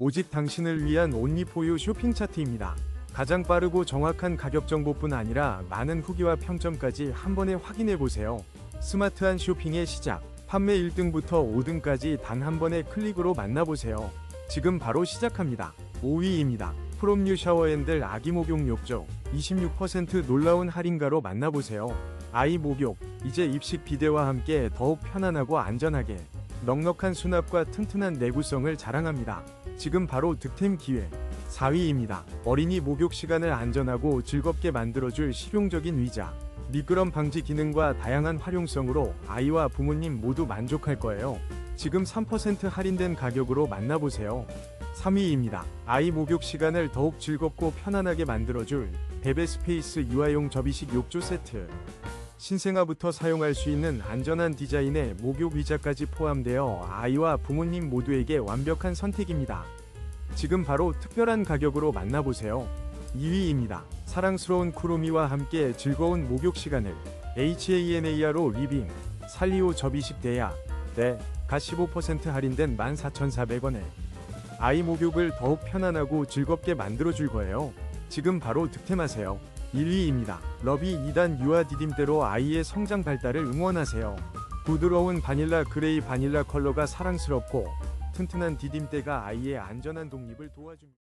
오직 당신을 위한 온리포유 쇼핑 차트입니다. 가장 빠르고 정확한 가격 정보뿐 아니라 많은 후기와 평점까지 한 번에 확인해 보세요. 스마트한 쇼핑의 시작. 판매 1등부터 5등까지 단 한 번의 클릭으로 만나보세요. 지금 바로 시작합니다. 5위입니다. 프롬뉴 샤워핸들 아기 목욕 욕조 26% 놀라운 할인가로 만나보세요. 아이 목욕 이제 입식 비데와 함께 더욱 편안하고 안전하게 넉넉한 수납과 튼튼한 내구성을 자랑합니다. 지금 바로 득템 기회. 4위입니다. 어린이 목욕 시간을 안전하고 즐겁게 만들어줄 실용적인 의자. 미끄럼 방지 기능과 다양한 활용성으로 아이와 부모님 모두 만족할 거예요. 지금 3% 할인된 가격으로 만나보세요. 3위입니다. 아이 목욕 시간을 더욱 즐겁고 편안하게 만들어줄 베베스페이스 유아용 접이식 욕조 세트. 신생아부터 사용할 수 있는 안전한 디자인의 목욕 의자까지 포함되어 아이와 부모님 모두에게 완벽한 선택입니다. 지금 바로 특별한 가격으로 만나보세요. 2위입니다. 사랑스러운 쿠루미와 함께 즐거운 목욕 시간을 HANAR로 리빙 살리오 접이식 대야 네가 15% 할인된 14,400원에 아이 목욕을 더욱 편안하고 즐겁게 만들어줄 거예요. 지금 바로 득템하세요. 1위입니다. 러비 2단 유아 디딤대로 아이의 성장 발달을 응원하세요. 부드러운 바닐라 그레이 바닐라 컬러가 사랑스럽고 튼튼한 디딤대가 아이의 안전한 독립을 도와줍니다.